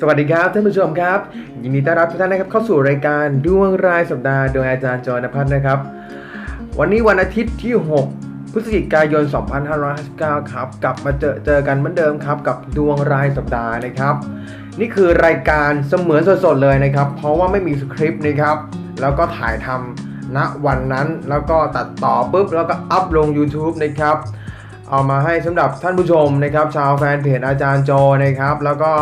สวัสดีครับท่านผู้ชมครับ ยินดีต้อนรับทุกท่านนะครับเข้าสู่รายการดวงรายสัปดาห์โดยอาจารย์จอห์นพัฒน์นะครับ วันนี้วันอาทิตย์ที่ 6 พฤศจิกายน 2559 ครับ กลับมาเจอเจอกันเหมือนเดิมครับ กับดวงรายสัปดาห์นะครับ นี่คือรายการเสมือนสดๆเลยนะครับ เพราะว่าไม่มีสคริปต์นะครับ แล้วก็ถ่ายทำณวันนั้นแล้วก็ตัดต่อปุ๊บแล้วก็อัพลง YouTube นะครับเอามาให้สำหรับท่านผู้ชมนะครับ ชาวแฟนเพจอาจารย์โจนะครับ แล้วก็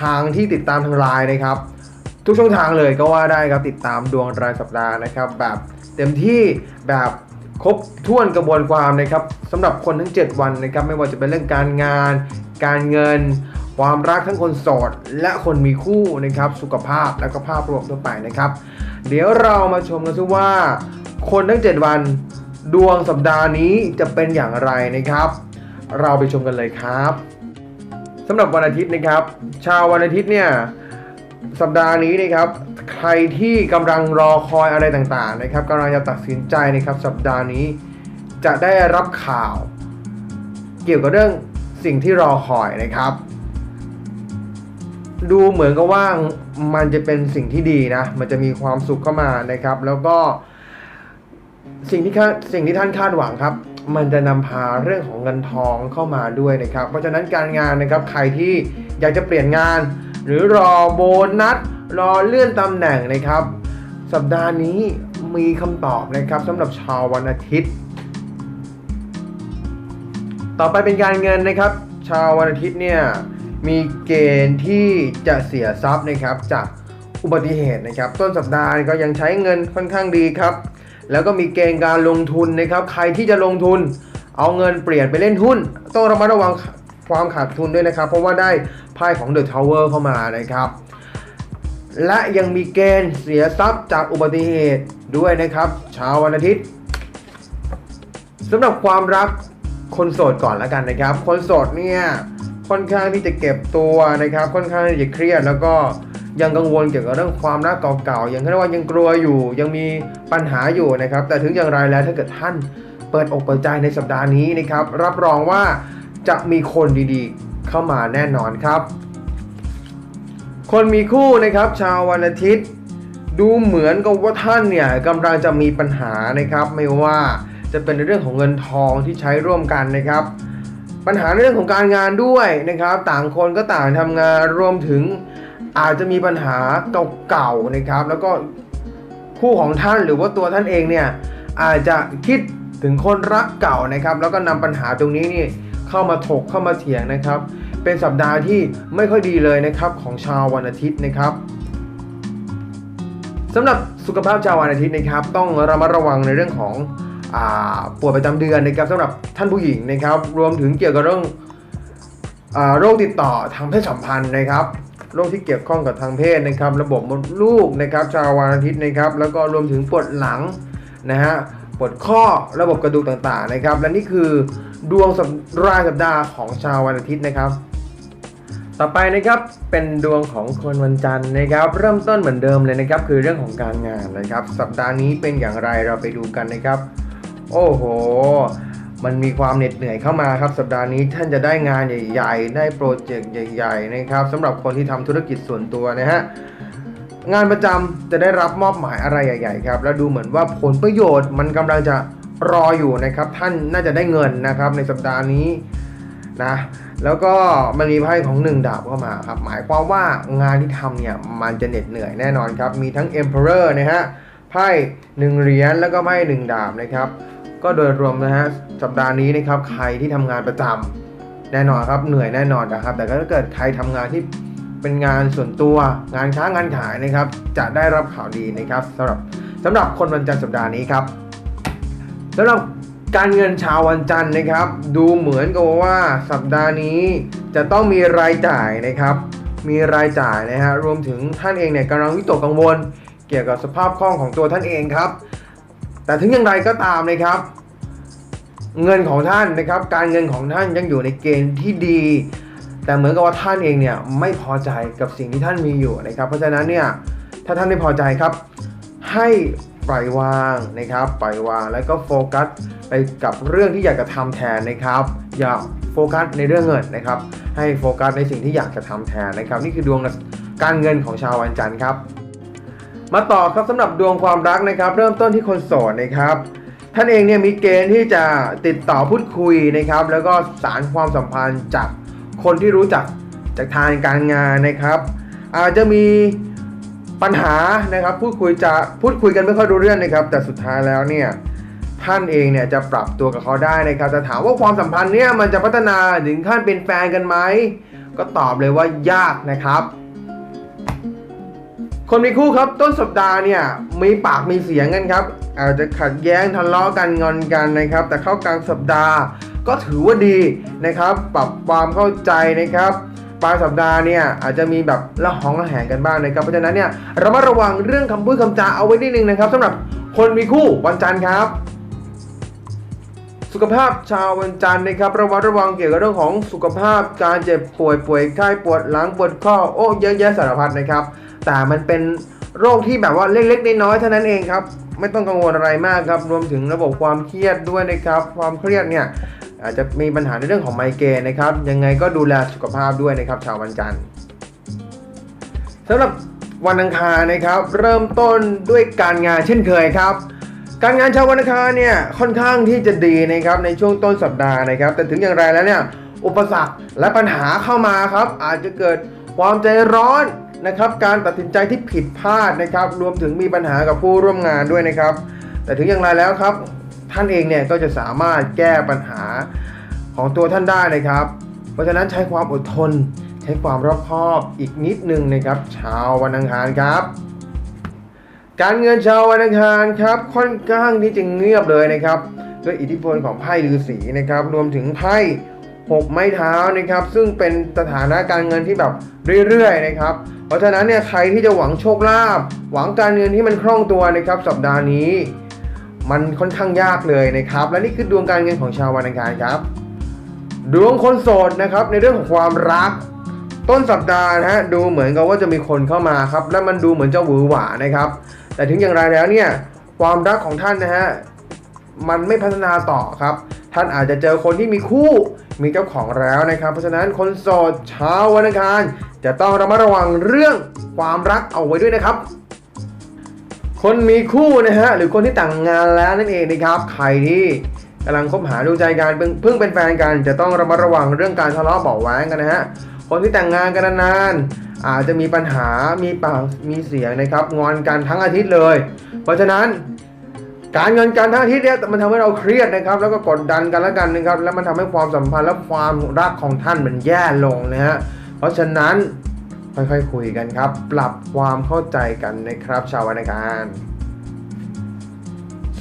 ทางที่ติดตามทางไลน์นะครับ ทุกช่องทางเลยก็ว่าได้ครับติดตามดวงรายสัปดาห์นะครับ แบบเต็มที่แบบครบถ้วนกระบวนความนะครับสำหรับคนทั้ง 7 วันนะครับ ไม่ว่าจะเป็นเรื่องการงาน การเงิน ความรักทั้งคนโสด และคนมีคู่นะครับ สุขภาพและก็ภาพรวมทั่วไปนะครับ เดี๋ยวเรามาชมกันซิว่า คนทั้ง 7 วันดวงสัปดาห์นี้จะเป็นอย่างไรนะครับ เราไปชมกันเลยครับ สำหรับวันอาทิตย์นะครับ ชาววันอาทิตย์เนี่ยสัปดาห์นี้นะครับใครที่กำลังรอคอยอะไรต่างๆนะครับกำลังจะตัดสินใจนะครับสัปดาห์นี้จะได้รับข่าว เกี่ยวกับเรื่องสิ่งที่รอคอยนะครับ ดูเหมือนกับว่ามันจะเป็นสิ่งที่ดีนะ มันจะมีความสุขเข้ามานะครับ แล้วก็สิ่งที่คาดสิ่งที่ท่านคาดหวังครับ มันจะนำพาเรื่องของเงินทองเข้ามาด้วยนะครับ เพราะฉะนั้นการงานนะครับใครที่อยากจะเปลี่ยนงาน หรือรอโบนัสรอเลื่อนตำแหน่งนะครับ สัปดาห์นี้มีคำตอบนะครับสำหรับชาววันอาทิตย์ ต่อไปเป็นการเงินนะครับ ชาววันอาทิตย์เนี่ยมีเกณฑ์ที่จะเสียทรัพย์นะครับจากอุบัติเหตุนะครับ ต้นสัปดาห์ก็ยังใช้เงินค่อนข้างดีครับ แล้วก็มีเกณฑ์การลงทุนนะครับ ใครที่จะลงทุนเอาเงินเปลี่ยนไปเล่นหุ้น ต้องระมัดระวังความขาดทุนด้วยนะครับ เพราะว่าได้ไพ่ของ The Tower เข้ามานะครับ และยังมีเกณฑ์เสียทรัพย์จากอุบัติเหตุด้วยนะครับเช้าวันอาทิตย์สำหรับความรักคนโสดก่อนแล้วกันนะครับ คนโสดเนี่ย ค่อนข้างที่จะเก็บตัวนะครับ ค่อนข้างที่จะเครียด แล้วก็ยังกังวลเกี่ยวกับเรื่องความรักเก่าๆยังเรียกว่ายังกลัวอยู่ ยังมีปัญหาอยู่นะครับ แต่ถึงอย่างไรแล้วถ้าเกิดท่านเปิดอกเปิดใจในสัปดาห์นี้นะครับ รับรองว่าจะมีคนดีๆเข้ามาแน่นอนครับ คนมีคู่นะครับชาววันอาทิตย์ ดูเหมือนกับว่าท่านเนี่ยกำลังจะมีปัญหานะครับ ไม่ว่าจะเป็นในเรื่องของเงินทองที่ใช้ร่วมกันนะครับ ปัญหาในเรื่องของการงานด้วยนะครับ ต่างคนก็ต่างทำงานรวมถึงอาจจะมีปัญหาเก่าๆนะครับ แล้วก็คู่ของท่านหรือว่าตัวท่านเองเนี่ยอาจจะคิดถึงคนรักเก่านะครับ แล้วก็นำปัญหาตรงนี้นี่เข้ามาถกเข้ามาเถียงนะครับ เป็นสัปดาห์ที่ไม่ค่อยดีเลยนะครับของชาววันอาทิตย์นะครับสำหรับสุขภาพชาววันอาทิตย์นะครับ ต้องระมัดระวังในเรื่องของ ปวดประจำเดือนนะครับสำหรับท่านผู้หญิงนะครับ รวมถึงเกี่ยวกับเรื่องอโรคติดต่อทางเพศสัมพันธ์นะครับโรคที่เกี่ยวข้องกับทางเพศนะครับ ระบบมดลูกนะครับ ชาววันอาทิตย์นะครับ แล้วก็รวมถึงปวดหลังนะฮะปวดข้อระบบกระดูกต่างๆนะครับ และนี่คือดวงสัปรายสัปดาห์ของชาววันอาทิตย์นะครับ ต่อไปนะครับเป็นดวงของคนวันจันทร์นะครับ เริ่มต้นเหมือนเดิมเลยนะครับ คือเรื่องของการงานนะครับ สัปดาห์นี้เป็นอย่างไรเราไปดูกันนะครับ โอ้โห มันมีความเหน็ดเหนื่อยเข้ามาครับ สัปดาห์นี้ท่านจะได้งานใหญ่ๆ ได้โปรเจกต์ใหญ่ๆนะครับสำหรับคนที่ทำธุรกิจส่วนตัวนะฮะงานประจำจะได้รับมอบหมายอะไรใหญ่ ๆ ครับ แล้วดูเหมือนว่าผลประโยชน์มันกำลังจะรออยู่นะครับ ท่านน่าจะได้เงินนะครับในสัปดาห์นี้นะแล้วก็มันมีไพ่ของหนึ่งดาบเข้ามาครับ หมายความว่างานที่ทำเนี่ยมันจะเหน็ดเหนื่อยแน่นอนครับ มีทั้ง Emperor นะฮะไพ่หนึ่งเหรียญแล้วก็ไพ่หนึ่งดาบนะครับ ก็โดยรวมนะฮะสัปดาห์นี้นะครับใครที่ทำงานประจำแน่นอนครับเหนื่อยแน่นอนนะครับ แต่ถ้าเกิดใครทำงานที่เป็นงานส่วนตัวงานค้างานขายนะครับ จะได้รับข่าวดีนะครับสำหรับสำหรับคนวันจันทร์สัปดาห์นี้ครับสำหรับการเงินชาววันจันทร์นะครับ ดูเหมือนกับว่าสัปดาห์นี้จะต้องมีรายจ่ายนะครับ มีรายจ่ายนะฮะรวมถึงท่านเองเนี่ยกำลังวิตกกังวล เกี่ยวกับสภาพคล่องของตัวท่านเองครับ แต่ถึงอย่างไรก็ตามนะครับ เงินของท่านนะครับ การเงินของท่านยังอยู่ในเกณฑ์ที่ดี แต่เหมือนกับว่าท่านเองเนี่ยไม่พอใจกับสิ่งที่ท่านมีอยู่นะครับ เพราะฉะนั้นเนี่ยถ้าท่านไม่พอใจครับ ให้ปล่อยวางนะครับปล่อยวางแล้วก็โฟกัสไปกับเรื่องที่อยากจะทำแทนนะครับ อย่าโฟกัสในเรื่องเงินนะครับ ให้โฟกัสในสิ่งที่อยากจะทำแทนนะครับ นี่คือดวงการเงินของชาววันจันทร์ครับ มาต่อครับสำหรับดวงความรักนะครับ เริ่มต้นที่คนโสดนะครับ ท่านเองเนี่ยมีเกณฑ์ที่จะติดต่อพูดคุยนะครับ แล้วก็สารความสัมพันธ์จากคนที่รู้จักจากทางการงานนะครับ อาจจะมีปัญหานะครับพูดคุยจะพูดคุยกันไม่ค่อยรู้เรื่องนะครับ แต่สุดท้ายแล้วเนี่ยท่านเองเนี่ยจะปรับตัวกับเขาได้นะครับจะถามว่าความสัมพันธ์เนี่ยมันจะพัฒนาถึงขั้นเป็นแฟนกันไหมก็ตอบเลยว่ายากนะครับ คนมีคู่ครับต้นสัปดาห์เนี่ยมีปากมีเสียงกันครับ อาจจะขัดแย้งทะเลาะกันงอนกันนะครับ แต่เข้ากลางสัปดาห์ก็ถือว่าดีนะครับ ปรับความเข้าใจนะครับปลายสัปดาห์เนี่ยอาจจะมีแบบละหองละแหงกันบ้างนะครับเพราะฉะนั้นเนี่ยเรามาระวังเรื่องคำพูดคำจาเอาไว้นิดนึงนะครับสำหรับคนมีคู่วันจันทร์ครับ สุขภาพชาววันจันทร์นะครับ ระวังระวังเกี่ยวกับเรื่องของสุขภาพการเจ็บป่วยป่วยไข้ปวดหลังปวดข้อโอ้เยอะแยะสารพัดนะครับ แต่มันเป็นโรคที่แบบว่าเล็กๆน้อยๆเท่านั้นเองครับ ไม่ต้องกังวลอะไรมากครับ รวมถึงระบบความเครียดด้วยนะครับ ความเครียดเนี่ยอาจจะมีปัญหาในเรื่องของไมเกรนนะครับ ยังไงก็ดูแลสุขภาพด้วยนะครับ ชาววันจันทร์สำหรับวันอังคารนะครับ เริ่มต้นด้วยการงานเช่นเคยครับ การงานชาววันอังคารเนี่ยค่อนข้างที่จะดีนะครับในช่วงต้นสัปดาห์นะครับ แต่ถึงอย่างไรแล้วเนี่ยอุปสรรคและปัญหาเข้ามาครับ อาจจะเกิดความใจร้อน นะครับการตัดสินใจที่ผิดพลาดนะครับรวมถึงมีปัญหากับผู้ร่วมงานด้วยนะครับ แต่ถึงอย่างไรแล้วครับ ท่านเองเนี่ยก็จะสามารถแก้ปัญหาของตัวท่านได้นะครับ เพราะฉะนั้นใช้ความอดทน ใช้ความรอบคอบอีกนิดนึงนะครับชาววันอังคารครับ การเงินชาววันอังคารครับค่อนข้างที่จะเงียบเลยนะครับ ด้วยอิทธิพลของไพ่ฤาษีนะครับรวมถึงไพ่ หกไม้เท้านะครับ ซึ่งเป็นสถานะการเงินที่แบบเรื่อยๆนะครับ เพราะฉะนั้นเนี่ยใครที่จะหวังโชคลาภหวังการเงินที่มันคล่องตัวนะครับสัปดาห์นี้ มันค่อนข้างยากเลยนะครับ และนี่คือดวงการเงินของชาววันอังคารครับ ดวงคนโสดนะครับในเรื่องของความรัก ต้นสัปดาห์นะฮะดูเหมือนกับว่าจะมีคนเข้ามาครับ และมันดูเหมือนจะหวือหวานะครับ แต่ถึงอย่างไรแล้วเนี่ยความรักของท่านนะฮะ มันไม่พัฒนาต่อครับ ท่านอาจจะเจอคนที่มีคู่มีเจ้าของแล้วนะครับ เพราะฉะนั้นคนโสดเช้าวันอังคารจะต้องระมัดระวังเรื่องความรักเอาไว้ด้วยนะครับ คนมีคู่นะฮะหรือคนที่แต่างงานแล้วนั่นเองนะครับใครที่กำลังคบหาดูใจกันเพิ่งเป็นแฟนกัน จะต้องระมัดระวังเรื่องการทะเลาะเบาะแว้งกันนะฮะคนที่แต่งงานกันนานๆอาจจะมีปัญหามีปากมีเสียงนะครับงอนกันทั้งอาทิตย์เลย เพราะฉะนั้น การเงินการท่าทิตย์เนี่ยมันทำให้เราเครียดนะครับ แล้วก็กดดันกันแล้วกันนะครับ แล้วมันทำให้ความสัมพันธ์และความรักของท่านมันแย่ลงนะฮะเพราะฉะนั้นค่อยๆคุยกันครับ ปรับความเข้าใจกันนะครับ ชาววันการ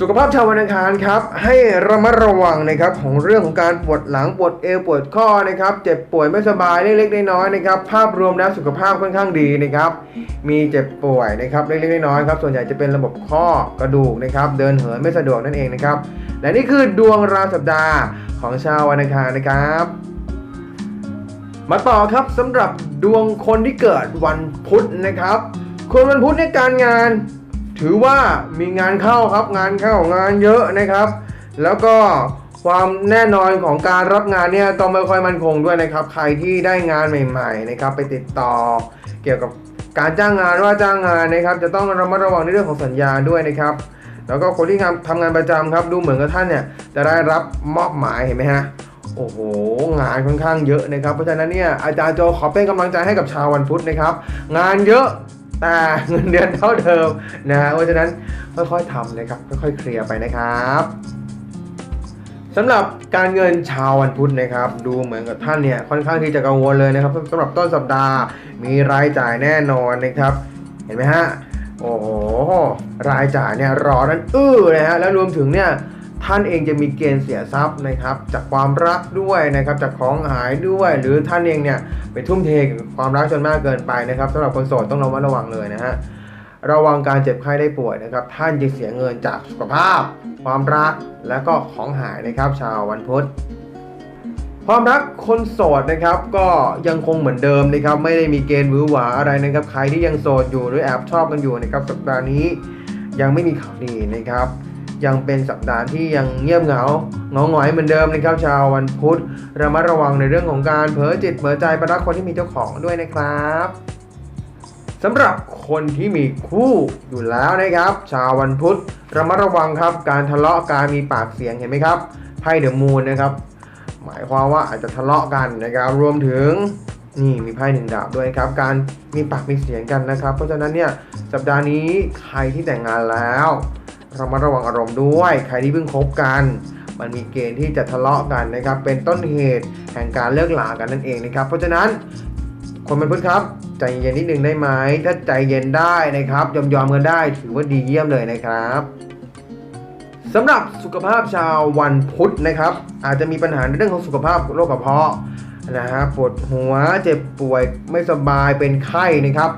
สุขภาพชาววันอังคารครับให้ระมัดระวังนะครับของเรื่องของการปวดหลังปวดเอวปวดข้อนะครับเจ็บป่วยไม่สบายเล็กๆน้อยๆนะครับภาพรวมแล้วสุขภาพค่อนข้างดีนะครับมีเจ็บป่วยนะครับเล็กๆน้อยๆครับส่วนใหญ่จะเป็นระบบข้อกระดูกนะครับเดินเหินไม่สะดวกนั่นเองนะครับและนี่คือดวงรายสัปดาห์ของชาววันอังคารนะครับมาต่อครับสำหรับดวงคนที่เกิดวันพุธนะครับคนวันพุธในยการงาน ถือว่ามีงานเข้าครับงานเข้างานเยอะนะครับ แล้วก็ความแน่นอนของการรับงานเนี่ยต้องไม่ค่อยมั่นคงด้วยนะครับ ใครที่ได้งานใหม่ๆนะครับไปติดต่อเกี่ยวกับการจ้างงานว่าจ้างงานนะครับ จะต้องระมัดระวังในเรื่องของสัญญาด้วยนะครับ แล้วก็คนที่งานทำงานประจำครับ ดูเหมือนกับท่านเนี่ยจะได้รับมอบหมายเห็นไหมฮะโอ้โห งานค่อนข้างเยอะนะครับ เพราะฉะนั้นเนี่ยอาจารย์โจขอเป็นกำลังใจให้กับชาววันพุธนะครับ งานเยอะ แต่เงินเดือนเท่าเดิมนะฮะเพราะฉะนั้นค่อยๆทำนะครับค่อยๆเคลียร์ไปนะครับสำหรับการเงินชาววันพุธนะครับ ดูเหมือนกับท่านเนี่ยค่อนข้างที่จะกังวลเลยนะครับสำหรับต้นสัปดาห์มีรายจ่ายแน่นอนนะครับ เห็นไหมฮะโอ้โหรายจ่ายเนี่ยรอนั้นอื้อนะฮะแล้วรวมถึงเนี่ย ท่านเองจะมีเกณฑ์เสียทรัพย์นะครับ จากความรักด้วยนะครับจากของหายด้วย หรือท่านเองเนี่ยไปทุ่มเทกับความรักจนมากเกินไปนะครับสำหรับคนโสดต้องระมัดระวังเลยนะฮะระวังการเจ็บไข้ได้ป่วยนะครับ ท่านจะเสียเงินจากสุขภาพ ความรักและก็ของหายนะครับ ชาววันพุธความรักคนโสดนะครับก็ยังคงเหมือนเดิมนะครับไม่ได้มีเกณฑ์หวือหวาอะไรนะครับ ใครที่ยังโสดอยู่หรือแอบชอบกันอยู่นะครับสัปดาห์นี้ยังไม่มีข่าวดีนะครับ ยังเป็นสัปดาห์ที่ยังเงียบเหงาเหงาหงอยเหมือนเดิมนะครับชาววันพุธระมัดระวังในเรื่องของการเผลอจิตเผลอใจไปรักคนที่มีเจ้าของด้วยนะครับสำหรับคนที่มีคู่อยู่แล้วนะครับ ชาววันพุธระมัดระวังครับ การทะเลาะการมีปากเสียงเห็นไหมครับไพ่เดอะมูนนะครับ หมายความว่าอาจจะทะเลาะกันนะครับ รวมถึงนี่มีไพ่หนึ่งดาบด้วยครับ การมีปากมีเสียงกันนะครับ เพราะฉะนั้นเนี่ยสัปดาห์นี้ใครที่แต่งงานแล้ว รามาระวังอารมณ์ด้วย ใครที่เพิ่งคบกัน มันมีเกณฑ์ที่จะทะเลาะกันนะครับ เป็นต้นเหตุแห่งการเลิกหลากันนั่นเองนะครับ เพราะฉะนั้นคนเป็นพุทธครับใจเย็นนิดนึงได้ไหมถ้าใจเย็นได้นะครับยอมยอมๆกันได้ถือว่าดีเยี่ยมเลยนะครับสำหรับสุขภาพชาววันพุธนะครับ อาจจะมีปัญหาในเรื่องของสุขภาพโรคกระเพาะนะฮะปวดหัวเจ็บป่วยไม่สบายเป็นไข้นะครับ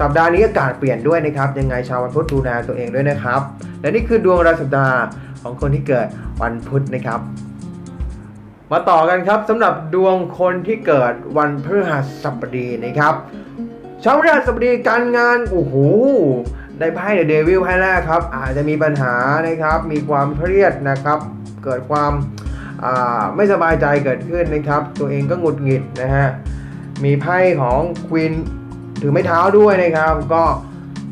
สัปดาห์นี้อากาศเปลี่ยนด้วยนะครับ ยังไงชาววันพุธดูแลตัวเองด้วยนะครับ และนี่คือดวงรายสัปดาห์ของคนที่เกิดวันพุธนะครับ มาต่อกันครับสำหรับดวงคนที่เกิดวันพฤหัสบดีนะครับชาวพฤหัสบดีการงานโอ้โหได้ไพ่เดวิลไพ่แรกครับ อาจจะมีปัญหานะครับ มีความเครียดนะครับ เกิดความไม่สบายใจเกิดขึ้นนะครับ ตัวเองก็หงุดหงิดนะฮะมีไพ่ของควีน ถือไม้เท้าด้วยนะครับ ก็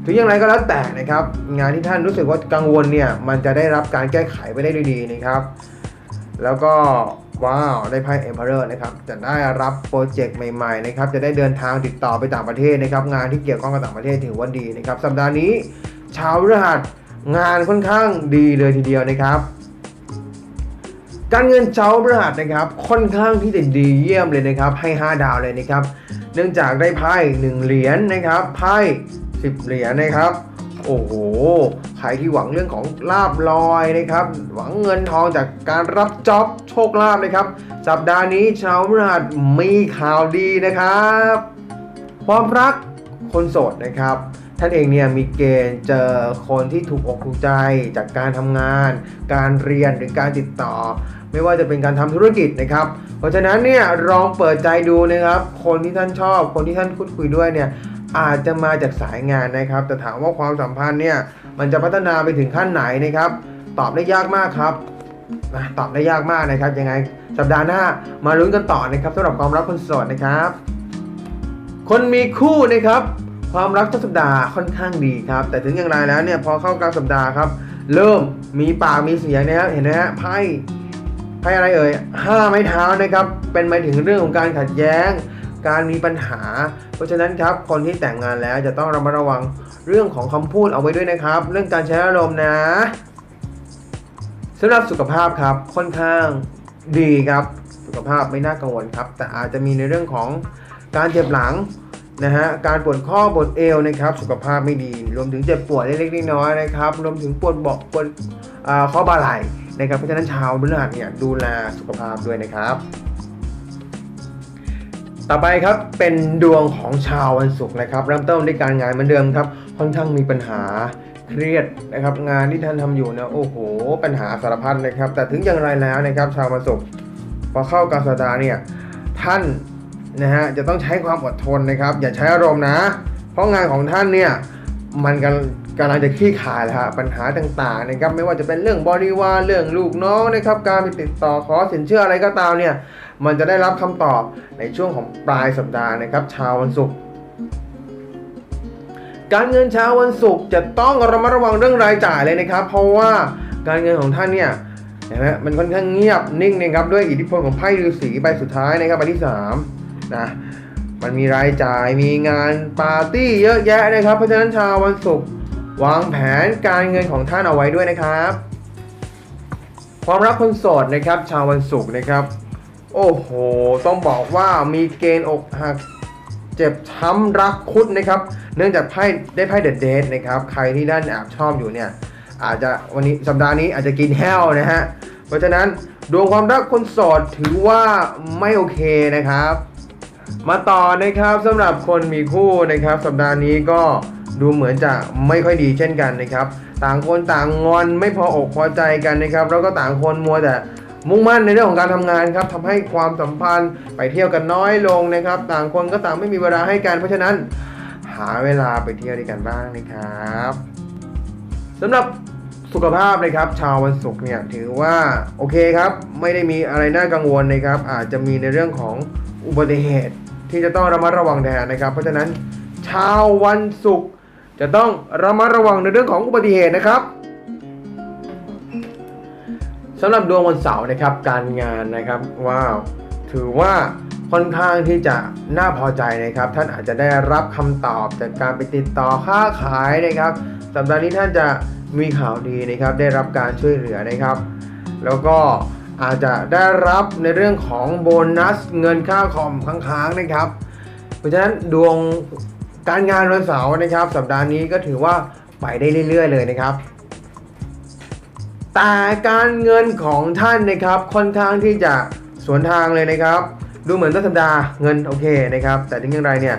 ถึงอย่างไรก็แล้วแต่นะครับ งานที่ท่านรู้สึกว่ากังวลเนี่ยมันจะได้รับการแก้ไขไปได้ด้วยดีนะครับ แล้วก็ว้าวได้ไพ่ Emperor นะครับจะได้รับโปรเจกต์ใหม่ๆนะครับจะได้เดินทางติดต่อไปต่างประเทศนะครับ งานที่เกี่ยวข้องกับต่างประเทศถือว่าดีนะครับ สัปดาห์นี้ชาวพฤหัสงานค่อนข้างดีเลยทีเดียวนะครับ การเงินชาวพฤหัสนะครับค่อนข้างที่จะดีเยี่ยมเลยนะครับ ให้ 5 ดาวเลยนะครับ เนื่องจากได้ไพ่1เหรียญนะครับไพ่10เหรียญนะครับ โอ้โหใครที่หวังเรื่องของลาบลอยนะครับ หวังเงินทองจากการรับจ็อบโชคลาภนะครับ สัปดาห์นี้ชาวพฤหัสมีข่าวดีนะครับ ความรักคนโสดนะครับท่านเองเนี่ยมีเกณฑ์เจอคนที่ถูกอกถูกใจจากการทำงาน การเรียนหรือการติดต่อ ไม่ว่าจะเป็นการทำธุรกิจนะครับ เพราะฉะนั้นเนี่ยลองเปิดใจดูนะครับ คนที่ท่านชอบ คนที่ท่านพูดคุยด้วยเนี่ยอาจจะมาจากสายงานนะครับ แต่ถามว่าความสัมพันธ์เนี่ยมันจะพัฒนาไปถึงขั้นไหนนะครับ ตอบได้ยากมากครับนะตอบได้ยากมากนะครับยังไงสัปดาห์หน้ามาลุ้นกันต่อนะครับสำหรับความรักคนโสดนะครับ คนมีคู่นะครับ ความรักต้นสัปดาห์ค่อนข้างดีครับ แต่ถึงอย่างไรแล้วเนี่ยพอเข้ากลางสัปดาห์ครับ เริ่มมีปากมีเสียงนะครับเห็นไหมฮะไพ่ ไพ่อะไรเอ่ยห้าไม้เท้านะครับ เป็นหมายถึงเรื่องของการขัดแย้ง การมีปัญหา เพราะฉะนั้นครับ คนที่แต่งงานแล้วจะต้องระมัดระวังเรื่องของคำพูดเอาไว้ด้วยนะครับ เรื่องการใช้อารมณ์นะสำหรับสุขภาพครับ ค่อนข้างดีครับ สุขภาพไม่น่ากังวลครับ แต่อาจจะมีในเรื่องของการเจ็บหลังนะฮะ การปวดข้อปวดเอวนะครับ สุขภาพไม่ดี รวมถึงเจ็บปวดเล็กๆน้อยๆนะครับ รวมถึงปวดเบาะปวดข้อบ่าไหล่ นะครับเพราะฉะนั้นชาวพฤหัสเนี่ยดูแลสุขภาพด้วยนะครับ ต่อไปครับเป็นดวงของชาววันศุกร์นะครับ เริ่มต้นด้วยการงานเหมือนเดิมครับค่อนข้างมีปัญหาเครียดนะครับ งานที่ท่านทำอยู่เนี่ยโอ้โห ปัญหาสารพัดนะครับ แต่ถึงอย่างไรแล้วนะครับ ชาววันศุกร์พอเข้ากาสัปดาเนี่ยท่านนะฮะจะต้องใช้ความอดทนนะครับ อย่าใช้อารมณ์นะ เพราะงานของท่านเนี่ยมันกำ กำลังจะคลี่คลายแล้วฮะปัญหาต่างๆนะครับไม่ว่าจะเป็นเรื่องบริวารเรื่องลูกน้องนะครับการไปติดต่อขอสินเชื่ออะไรก็ตามเนี่ยมันจะได้รับคำตอบในช่วงของปลายสัปดาห์นะครับชาววันศุกร์การเงินเช้าวันศุกร์จะต้องระมัดระวังเรื่องรายจ่ายเลยนะครับ เพราะว่าการเงินของท่านเนี่ยเห็นไหมมันค่อนข้างเงียบนิ่งนะครับด้วยอิทธิพลของไพ่ฤาษีใบสุดท้ายนะครับใบที่สามนะมันมีรายจ่ายมีงานปาร์ตี้เยอะแยะนะครับเพราะฉะนั้นชาววันศุกร์ วางแผนการเงินของท่านเอาไว้ด้วยนะครับ ความรักคนโสดนะครับ ชาววันศุกร์นะครับ โอ้โห ต้องบอกว่ามีเกณฑ์อกหักเจ็บช้ำรักคุดนะครับ เนื่องจากไพ่ได้ไพ่เด็ดเดทนะครับ ใครที่ด้านแอบชอบอยู่เนี่ย อาจจะวันนี้สัปดาห์นี้อาจจะกินแห้วนะฮะ เพราะฉะนั้นดวงความรักคนโสดถือว่าไม่โอเคนะครับ มาต่อนะครับสำหรับคนมีคู่นะครับ สัปดาห์นี้ก็ ดูเหมือนจะไม่ค่อยดีเช่นกันนะครับ ต่างคนต่างงอนไม่พออกพอใจกันนะครับ แล้วก็ต่างคนมัวแต่มุ่งมั่นในเรื่องของการทำงานครับทำให้ความสัมพันธ์ไปเที่ยวกันน้อยลงนะครับ ต่างคนก็ต่างไม่มีเวลาให้กัน เพราะฉะนั้นหาเวลาไปเที่ยวด้วยกันบ้างนะครับสำหรับสุขภาพนะครับ ชาววันศุกร์เนี่ยถือว่าโอเคครับ ไม่ได้มีอะไรน่ากังวลนะครับ อาจจะมีในเรื่องของอุบัติเหตุที่จะต้องระมัดระวังแทนนะครับ เพราะฉะนั้นชาววันศุกร์ จะต้องระมัดระวังในเรื่องของอุบัติเหตุนะครับสำหรับดวงวันเสาร์นะครับการงานนะครับว้าวถือว่าค่อนข้างที่จะน่าพอใจนะครับ ท่านอาจจะได้รับคำตอบจากการไปติดต่อค้าขายนะครับ สัปดาห์นี้ท่านจะมีข่าวดีนะครับ ได้รับการช่วยเหลือนะครับ แล้วก็อาจจะได้รับในเรื่องของโบนัสเงินค่าคอมค้างๆนะครับ เพราะฉะนั้นดวง การงานวันเสาร์นะครับ สัปดาห์นี้ก็ถือว่าไปได้เรื่อย ๆ เลยนะครับ แต่การเงินของท่านนะครับค่อนข้างที่จะสวนทางเลยนะครับ ดูเหมือนต้นสัปดาห์เงินโอเคนะครับ แต่ถึงอย่างไรเนี่ย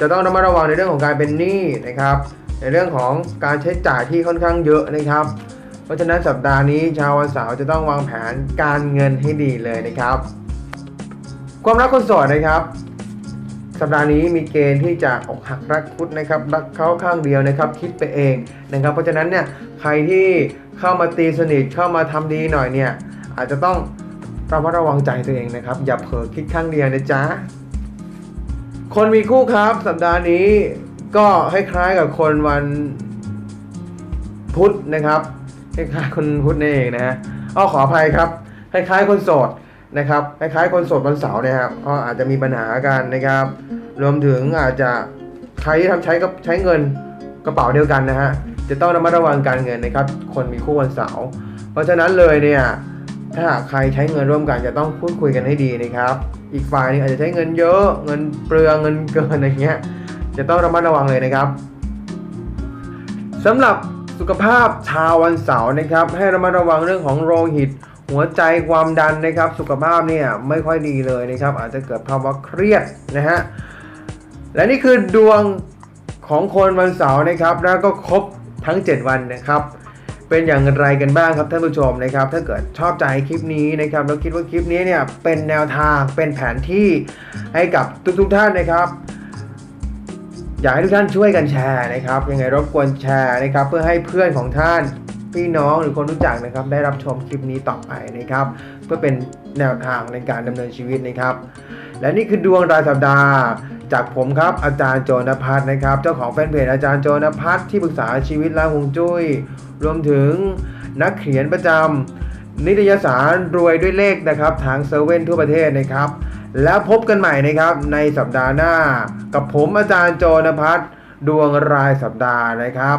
จะต้องระมัดระวังในเรื่องของการเป็นหนี้นะครับ ในเรื่องของการใช้จ่ายที่ค่อนข้างเยอะนะครับ เพราะฉะนั้นสัปดาห์นี้ชาววันเสาร์จะต้องวางแผนการเงินให้ดีเลยนะครับ ความรักคนโสดนะครับ สัปดาห์นี้มีเกณฑ์ที่จะอกหักรักคุดนะครับรักเขาข้างเดียวนะครับ คิดไปเองนะครับ เพราะฉะนั้นเนี่ยใครที่เข้ามาตีสนิทเข้ามาทำดีหน่อยเนี่ยอาจจะต้องระมัดระวังใจตัวเองนะครับ อย่าเผลอคิดข้างเดียวนะจ๊ะคนมีคู่ครับสัปดาห์นี้ก็คล้ายๆกับคนวันพุธนะครับคล้ายๆคนพุธนั่เองนะฮะอ้อขออภัยครับคล้ายๆคนโสด นะครับคล้ายๆคนโสดวันเสาร์นะครับก็อาจจะมีปัญหากันนะครับ รวมถึงอาจจะใครที่ทำใช้ก็ใช้เงินกระเป๋าเดียวกันนะฮะจะต้องระมัดระวังการเงินนะครับ คนมีคู่วันเสาร์เพราะฉะนั้นเลยเนี่ยถ้าหากใครใช้เงินร่วมกันจะต้องพูดคุยกันให้ดีนะครับ อีกฝ่ายนึงอาจจะใช้เงินเยอะเงินเปลืองเงินเกินอะไรเงี้ยจะต้องระมัดระวังเลยนะครับสำหรับสุขภาพชาววันเสาร์นะครับ ให้ระมัดระวังเรื่องของโลหิต หัวใจความดันนะครับ สุขภาพเนี่ยไม่ค่อยดีเลยนะครับ อาจจะเกิดภาวะเครียดนะฮะ และนี่คือดวงของคนวันเสาร์นะครับ แล้วก็ครบทั้ง 7 วันนะครับเป็นอย่างไรกันบ้างครับท่านผู้ชมนะครับ ถ้าเกิดชอบใจคลิปนี้นะครับแล้วคิดว่าคลิปนี้เนี่ยเป็นแนวทางเป็นแผนที่ให้กับทุกๆท่านนะครับ อยากให้ทุกท่านช่วยกันแชร์นะครับยังไงรบกวนแชร์นะครับ เพื่อให้เพื่อนของท่าน พี่น้องหรือคนรู้จักนะครับ ได้รับชมคลิปนี้ต่อไปนะครับ เพื่อเป็นแนวทางในการดำเนินชีวิตนะครับ และนี่คือดวงรายสัปดาห์ จากผมครับอาจารย์โจนพัฒน์นะครับ เจ้าของแฟนเพจอาจารย์โจนพัฒที่ปรึกษาชีวิตและฮวงจุ้ย รวมถึงนักเขียนประจำนิตยสารรวยด้วยเลขนะครับทางเซเว่นทั่วประเทศนะครับ แล้วพบกันใหม่นะครับในสัปดาห์หน้า กับผมอาจารย์โจนพัฒดวงรายสัปดาห์นะครับ